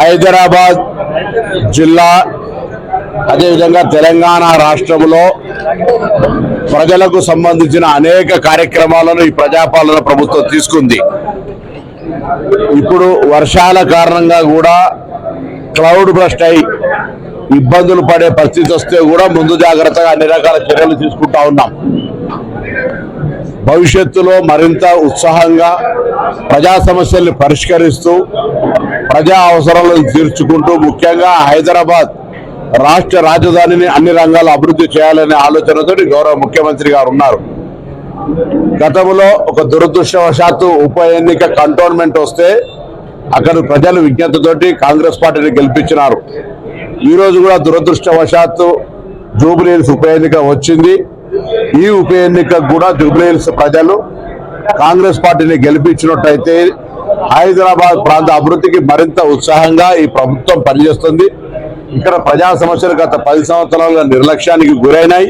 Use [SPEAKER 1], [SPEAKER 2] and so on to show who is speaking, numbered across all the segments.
[SPEAKER 1] హైదరాబాద్ జిల్లా అదేవిధంగా తెలంగాణ రాష్ట్రంలో ప్రజలకు సంబంధించిన అనేక కార్యక్రమాలను ఈ ప్రజాపాలన ప్రభుత్వం తీసుకుంది. ఇప్పుడు వర్షాల కారణంగా కూడా క్లౌడ్ బ్రస్ట్ అయి ఇబ్బందులు పడే పరిస్థితి వస్తే కూడా ముందు జాగ్రత్తగా అన్ని రకాల చర్యలు తీసుకుంటా ఉన్నాం. భవిష్యత్తులో మరింత ఉత్సాహంగా ప్రజా సమస్యల్ని పరిష్కరిస్తూ ప్రజా అవసరాలను తీర్చుకుంటూ ముఖ్యంగా హైదరాబాద్ రాష్ట్ర రాజధానిని అన్ని రంగాల్లో అభివృద్ధి చేయాలనే ఆలోచనతో గౌరవ ముఖ్యమంత్రి గారు ఉన్నారు. గతంలో ఒక దురదృష్టవశాత్తు ఉప ఎన్నిక కంటోన్మెంట్ వస్తే అక్కడ ప్రజలు విజ్ఞతతోటి కాంగ్రెస్ పార్టీని గెలిపించినారు. ఈరోజు కూడా దురదృష్టవశాత్తు జూబ్లీహిల్స్ ఉప ఎన్నిక వచ్చింది. ఈ ఉప ఎన్నిక కూడా జూబ్లీహిల్స్ ప్రజలు కాంగ్రెస్ పార్టీని గెలిపించినట్టయితే హైదరాబాద్ ప్రాంత అభివృద్ధికి మరింత ఉత్సాహంగా ఈ ప్రభుత్వం పనిచేస్తుంది. ఇక్కడ ప్రజా సమస్యలు గత పది సంవత్సరాలుగా నిర్లక్ష్యానికి గురైనాయి.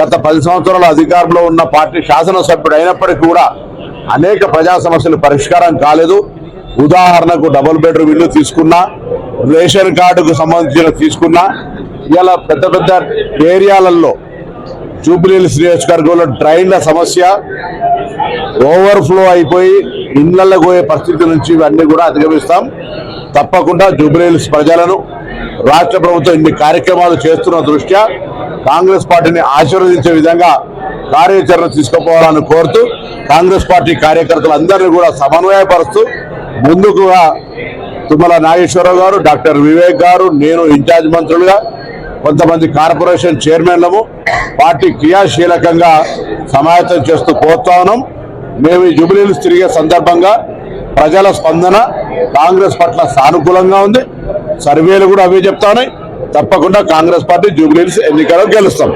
[SPEAKER 1] గత పది సంవత్సరాల అధికారంలో ఉన్న పార్టీ శాసనసభ్యుడు అయినప్పటికీ కూడా అనేక ప్రజా సమస్యలు పరిష్కారం కాలేదు. ఉదాహరణకు డబుల్ బెడ్రూమ్ ఇల్లు తీసుకున్నా రేషన్ కార్డుకు సంబంధించిన తీసుకున్నా ఇలా పెద్ద పెద్ద ఏరియాలలో జూబ్లీహిల్స్ నియోజకవర్గంలో డ్రైన్ల సమస్య ఓవర్ఫ్లో అయిపోయి ఇళ్ళలో పోయే పరిస్థితి నుంచి ఇవన్నీ కూడా అధిగమిస్తాం. తప్పకుండా జూబ్లీహిల్స్ ప్రజలను రాష్ట్ర ప్రభుత్వం ఇన్ని కార్యక్రమాలు చేస్తున్న దృష్ట్యా కాంగ్రెస్ పార్టీని ఆశీర్వదించే విధంగా కార్యాచరణ తీసుకుపోవాలని కోరుతూ కాంగ్రెస్ పార్టీ కార్యకర్తలు అందరినీ కూడా సమన్వయపరుస్తూ ముందుకుగా తుమ్మల నాగేశ్వరరావు గారు డాక్టర్ వివేక్ గారు నేను ఇన్ఛార్జ్ మంత్రులుగా కొంతమంది కార్పొరేషన్ చైర్మన్లము పార్టీ క్రియాశీలకంగా సమాయత్తం చేస్తూ పోతా ఉన్నాం. మేము ఈ జుబిలీలు తిరిగే సందర్భంగా ప్రజల స్పందన కాంగ్రెస్ పట్ల సానుకూలంగా ఉంది. సర్వేలు కూడా అవే చెప్తానే తప్పకుండా కాంగ్రెస్ పార్టీ జూబ్లీహిల్స్ ఎన్నికల్లో గెలుస్తాం.